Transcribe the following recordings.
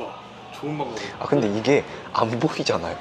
좋아. 좋은 방법이야. 아 근데 이게 안 보이잖아요.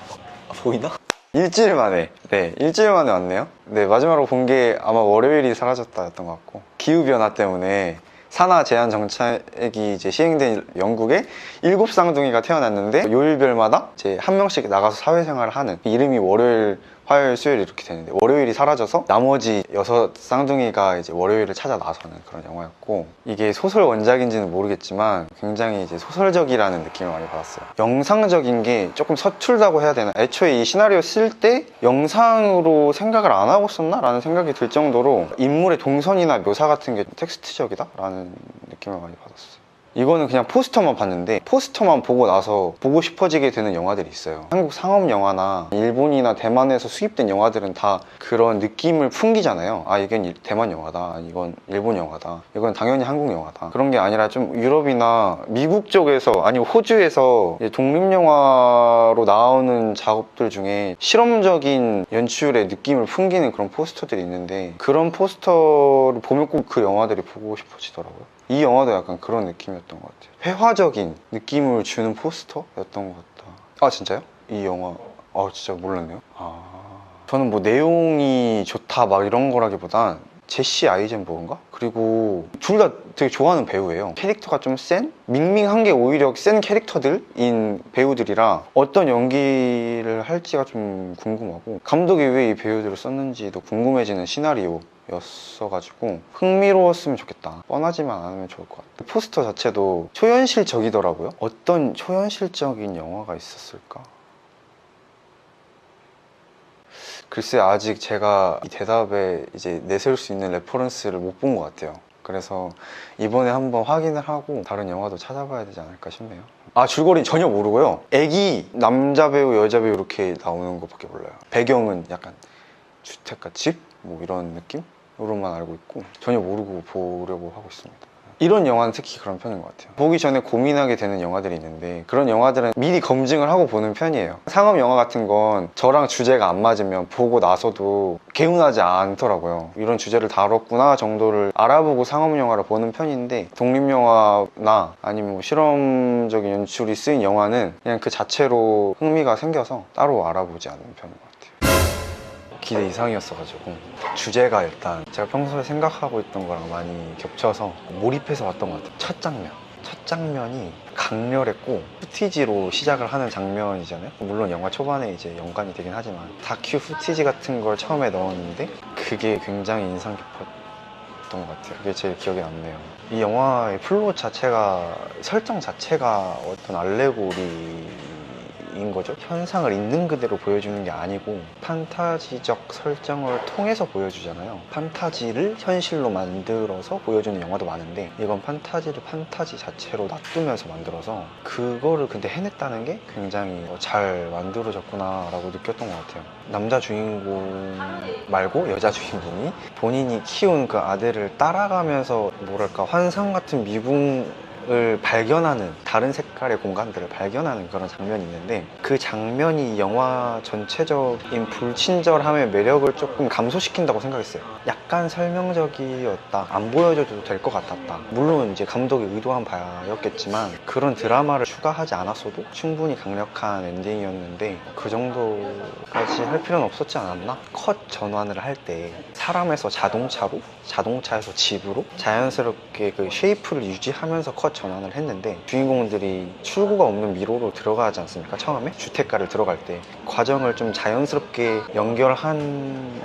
아, 보이나? 일주일 만에 네 일주일 만에 왔네요. 네 마지막으로 본 게 아마 월요일이 사라졌다였던 것 같고 기후 변화 때문에 산화 제한 정책이 이제 시행된 영국에 일곱 쌍둥이가 태어났는데 요일별마다 이제 한 명씩 나가서 사회생활을 하는 이름이 월요일, 화요일, 수요일 이렇게 되는데 월요일이 사라져서 나머지 여섯 쌍둥이가 이제 월요일을 찾아 나서는 그런 영화였고 이게 소설 원작인지는 모르겠지만 굉장히 이제 소설적이라는 느낌을 많이 받았어요. 영상적인 게 조금 서툴다고 해야 되나? 애초에 이 시나리오 쓸 때 영상으로 생각을 안 하고 썼나? 라는 생각이 들 정도로 인물의 동선이나 묘사 같은 게 텍스트적이다? 라는 느낌을 많이 받았어요. 이거는 그냥 포스터만 봤는데 포스터만 보고 나서 보고 싶어지게 되는 영화들이 있어요. 한국 상업 영화나 일본이나 대만에서 수입된 영화들은 다 그런 느낌을 풍기잖아요. 아 이건 일- 대만 영화다. 이건 일본 영화다. 이건 당연히 한국 영화다. 그런 게 아니라 좀 유럽이나 미국 쪽에서 아니 호주에서 이제 독립 영화로 나오는 작업들 중에 실험적인 연출의 느낌을 풍기는 그런 포스터들이 있는데 그런 포스터를 보면 꼭 그 영화들이 보고 싶어지더라고요. 이 영화도 약간 그런 느낌이었던 것 같아요. 회화적인 느낌을 주는 포스터였던 것 같다. 아 진짜요? 이 영화 아 진짜 몰랐네요. 아 저는 뭐 내용이 좋다 막 이런 거라기보단 제시 아이젠버그인가? 그리고 둘 다 되게 좋아하는 배우예요. 캐릭터가 좀 센? 밍밍한 게 오히려 센 캐릭터들인 배우들이라 어떤 연기를 할지가 좀 궁금하고 감독이 왜 이 배우들을 썼는지도 궁금해지는 시나리오 였어가지고 흥미로웠으면 좋겠다. 뻔하지만 않으면 좋을 것 같아요. 포스터 자체도 초현실적이더라고요. 어떤 초현실적인 영화가 있었을까? 글쎄 아직 제가 이 대답에 이제 내세울 수 있는 레퍼런스를 못 본 것 같아요. 그래서 이번에 한번 확인을 하고 다른 영화도 찾아봐야 되지 않을까 싶네요. 아 줄거리 전혀 모르고요. 애기 남자 배우 여자 배우 이렇게 나오는 것밖에 몰라요. 배경은 약간 주택가 집 뭐 이런 느낌으 로만 알고 있고 전혀 모르고 보려고 하고 있습니다. 이런 영화는 특히 그런 편인 것 같아요. 보기 전에 고민하게 되는 영화들이 있는데 그런 영화들은 미리 검증을 하고 보는 편이에요. 상업 영화 같은 건 저랑 주제가 안 맞으면 보고 나서도 개운하지 않더라고요. 이런 주제를 다뤘구나 정도를 알아보고 상업 영화를 보는 편인데 독립 영화나 아니면 뭐 실험적인 연출이 쓰인 영화는 그냥 그 자체로 흥미가 생겨서 따로 알아보지 않는 편인 것 같아요. 기대 이상이었어가지고 주제가 일단 제가 평소에 생각하고 있던 거랑 많이 겹쳐서 몰입해서 봤던 것 같아요. 첫 장면. 첫 장면이 강렬했고 후티지로 시작을 하는 장면이잖아요. 물론 영화 초반에 이제 연관이 되긴 하지만 다큐 후티지 같은 걸 처음에 넣었는데 그게 굉장히 인상 깊었던 것 같아요. 그게 제일 기억에 남네요. 이 영화의 플롯 자체가 설정 자체가 어떤 알레고리 인 거죠. 현상을 있는 그대로 보여주는 게 아니고 판타지적 설정을 통해서 보여주잖아요. 판타지를 현실로 만들어서 보여주는 영화도 많은데 이건 판타지를 판타지 자체로 놔두면서 만들어서 그거를 근데 해냈다는 게 굉장히 잘 만들어졌구나 라고 느꼈던 것 같아요. 남자 주인공 말고 여자 주인공이 본인이 키운 그 아들을 따라가면서 뭐랄까 환상 같은 미궁 을 발견하는 다른 색깔의 공간들을 발견하는 그런 장면이 있는데 그 장면이 이 영화 전체적인 불친절함의 매력을 조금 감소시킨다고 생각했어요. 약간 설명적이었다. 안 보여줘도 될 것 같았다. 물론 이제 감독이 의도한 바였겠지만 그런 드라마를 추가하지 않았어도 충분히 강력한 엔딩이었는데 그 정도까지 할 필요는 없었지 않았나? 컷 전환을 할 때 사람에서 자동차로 자동차에서 집으로 자연스럽게 그 쉐이프를 유지하면서 컷 전환을 했는데 주인공들이 출구가 없는 미로로 들어가지 않습니까? 처음에 주택가를 들어갈 때 과정을 좀 자연스럽게 연결한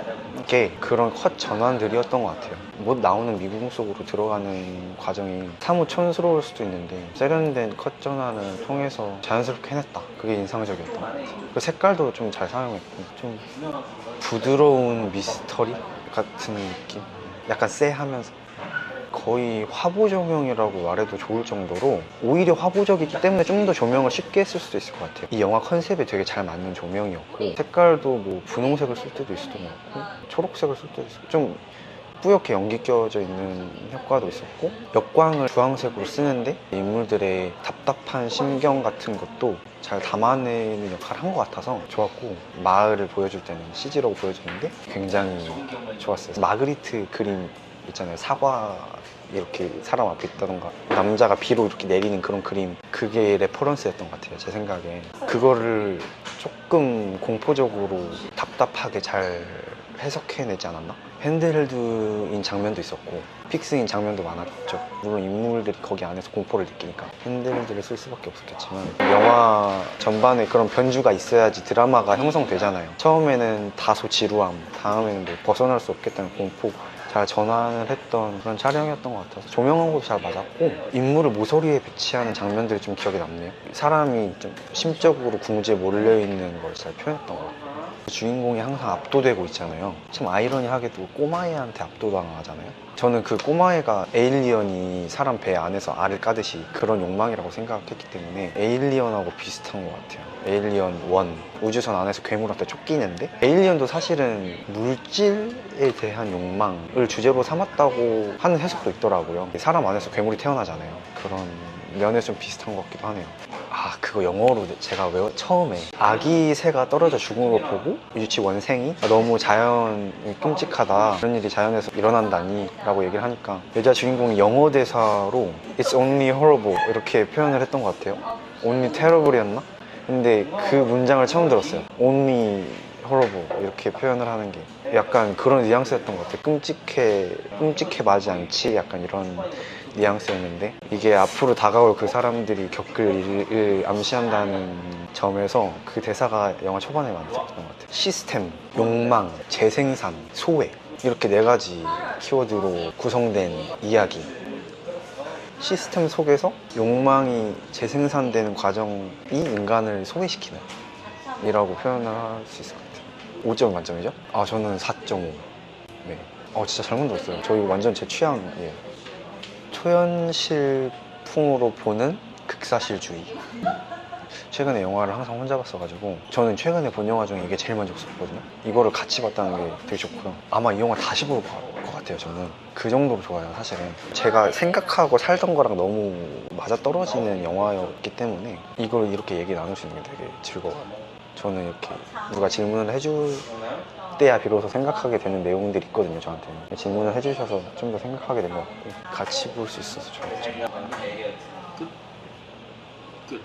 게 그런 컷 전환들이었던 것 같아요. 못 나오는 미궁 속으로 들어가는 과정이 사뭇 촌스러울 수도 있는데 세련된 컷 전환을 통해서 자연스럽게 해냈다. 그게 인상적이었던 것 같아요. 그 색깔도 좀 잘 사용했고 좀 부드러운 미스터리 같은 느낌? 약간 쎄하면서 거의 화보 조명이라고 말해도 좋을 정도로 오히려 화보적이기 때문에 좀 더 조명을 쉽게 했을 수도 있을 것 같아요. 이 영화 컨셉에 되게 잘 맞는 조명이었고 색깔도 뭐 분홍색을 쓸 때도 있었던 것 같고 초록색을 쓸 때도 있었고 좀 뿌옇게 연기 껴져 있는 효과도 있었고 역광을 주황색으로 쓰는데 인물들의 답답한 심경 같은 것도 잘 담아내는 역할을 한 것 같아서 좋았고 마을을 보여줄 때는 CG라고 보여줬는데 굉장히 좋았어요. 마그리트 그림 있잖아요. 사과 이렇게 사람 앞에 있다던가 남자가 비로 이렇게 내리는 그런 그림. 그게 레퍼런스였던 것 같아요 제 생각에. 그거를 조금 공포적으로 답답하게 잘 해석해내지 않았나? 핸들드인 장면도 있었고 픽스인 장면도 많았죠. 물론 인물들이 거기 안에서 공포를 느끼니까. 핸들드를 쓸 수밖에 없었겠지만 영화 전반에 그런 변주가 있어야지 드라마가 형성되잖아요. 처음에는 다소 지루함 다음에는 뭐 벗어날 수 없겠다는 공포 잘 전환을 했던 그런 촬영이었던 것 같아서 조명한 것도 잘 맞았고 인물을 모서리에 배치하는 장면들이 좀 기억에 남네요. 사람이 좀 심적으로 궁지에 몰려있는 걸 잘 표현했던 것 같아요 주인공이 항상 압도되고 있잖아요. 참 아이러니하게도 꼬마애한테 압도당하잖아요. 저는 그 꼬마애가 에일리언이 사람 배 안에서 알을 까듯이 그런 욕망이라고 생각했기 때문에 에일리언하고 비슷한 것 같아요. 에일리언 1 우주선 안에서 괴물한테 쫓기는데 에일리언도 사실은 물질에 대한 욕망을 주제로 삼았다고 하는 해석도 있더라고요. 사람 안에서 괴물이 태어나잖아요. 그런 면에서 좀 비슷한 것 같기도 하네요. 아 그거 영어로 제가 외워 처음에. 아기 새가 떨어져 죽은 걸 보고 유치 원생이 너무 자연이 끔찍하다. 그런 일이 자연에서 일어난다니 라고 얘기를 하니까 여자 주인공이 영어 대사로 It's only horrible 이렇게 표현을 했던 것 같아요. Only terrible이었나? 근데 그 문장을 처음 들었어요. Only horrible 이렇게 표현을 하는 게 약간 그런 뉘앙스였던 것 같아요. 끔찍해 끔찍해 마지 않지? 약간 이런 뉘앙스였는데 이게 앞으로 다가올 그 사람들이 겪을 일을 암시한다는 점에서 그 대사가 영화 초반에 많았던 것 같아요. 시스템, 욕망, 재생산, 소외. 이렇게 네 가지 키워드로 구성된 이야기. 시스템 속에서 욕망이 재생산되는 과정이 인간을 소외시키는 이라고 표현을 할 수 있을 것 같아요 5점 만점이죠? 아 저는 4.5 네. 어 진짜 잘 만들었어요. 저희 완전 제 취향이에요. 초현실풍으로 보는 극사실주의. 최근에 영화를 항상 혼자 봤어가지고 저는 최근에 본 영화 중에 이게 제일 만족스럽거든요. 이거를 같이 봤다는 게 되게 좋고요. 아마 이 영화 다시 볼 것 같아요 저는. 그 정도로 좋아요 사실은. 제가 생각하고 살던 거랑 너무 맞아떨어지는 영화였기 때문에 이걸 이렇게 얘기 나눌 수 있는 게 되게 즐거워요 저는 이렇게 누가 질문을 해줄 때야 비로소 생각하게 되는 내용들이 있거든요 저한테는 질문을 해주셔서 좀 더 생각하게 된 것 같고 같이 볼 수 있어서 좋았죠 끝.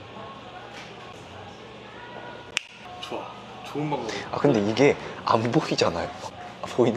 좋아. 좋은 방법. 아 근데 이게 안 보이잖아요